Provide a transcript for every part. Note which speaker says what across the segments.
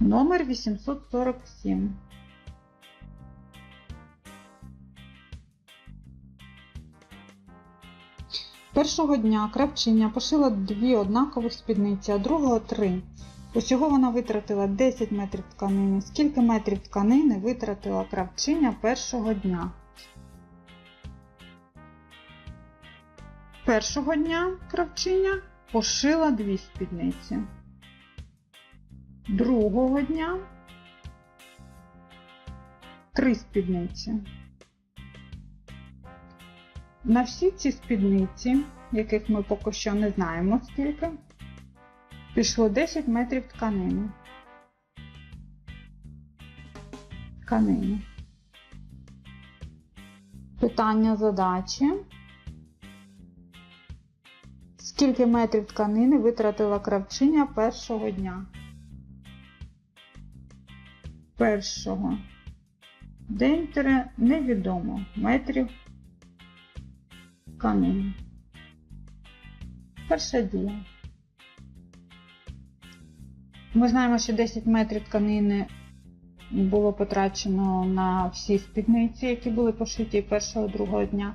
Speaker 1: Номер 847. Першого дня кравчиня пошила дві однакових спідниці, а другого три. Усього вона витратила 10 метрів тканини. Скільки метрів тканини витратила кравчиня першого дня? Першого дня кравчиня пошила дві спідниці. Другого дня три спідниці. На всі ці спідниці, яких ми поки що не знаємо скільки, пішло 10 метрів тканини. Тканини. Питання задачі. Скільки метрів тканини витратила кравчиня першого дня? Першого. День тире невідомо метрів тканини. Перша дія. Ми знаємо, що 10 метрів тканини було потрачено на всі спідниці, які були пошиті першого другого дня.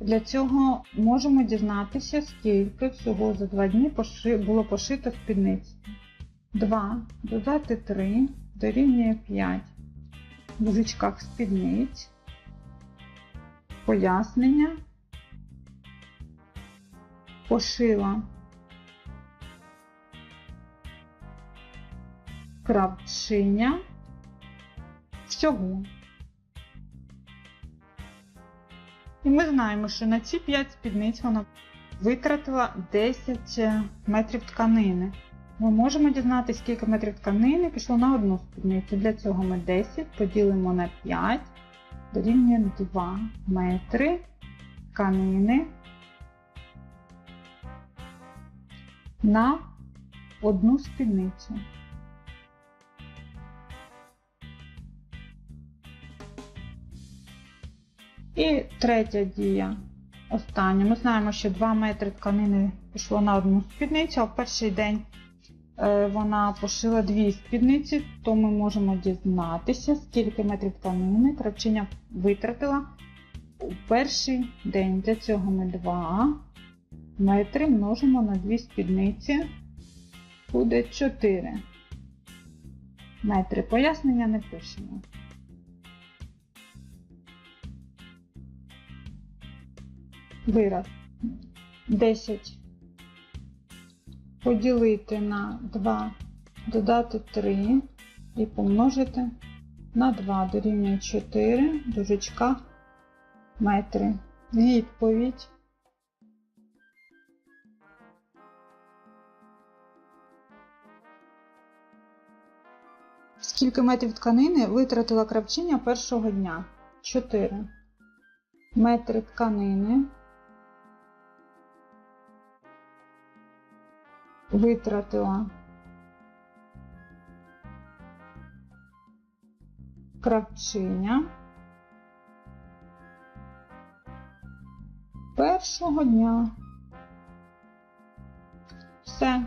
Speaker 1: Для цього можемо дізнатися, скільки всього за два дні було пошито спідниць. 2 додати 3 дорівнює 5. В гузичках спідниць. Пояснення. Пошила кравчиня всього. І ми знаємо, що на ці 5 спідниць вона витратила 10 метрів тканини. Ми можемо дізнатися, скільки метрів тканини пішло на одну спідницю. Для цього ми 10 поділимо на 5, дорівнює 2 метри тканини на одну спідницю. І третя дія. Остання. Ми знаємо, що 2 метри тканини пішло на одну спідницю, а в перший день вона пошила дві спідниці, то ми можемо дізнатися, скільки метрів тканини кравчиня витратила у перший день. Для цього ми 2 метри множимо на дві спідниці. Буде 4 метри. Пояснення не пишемо. Вираз 10 поділити на 2, додати 3 і помножити на 2 дорівнює 4 в дужечках метри. Відповідь. Скільки метрів тканини витратила кравчиня першого дня? 4. Метри тканини витратила кравчиня першого дня. Все.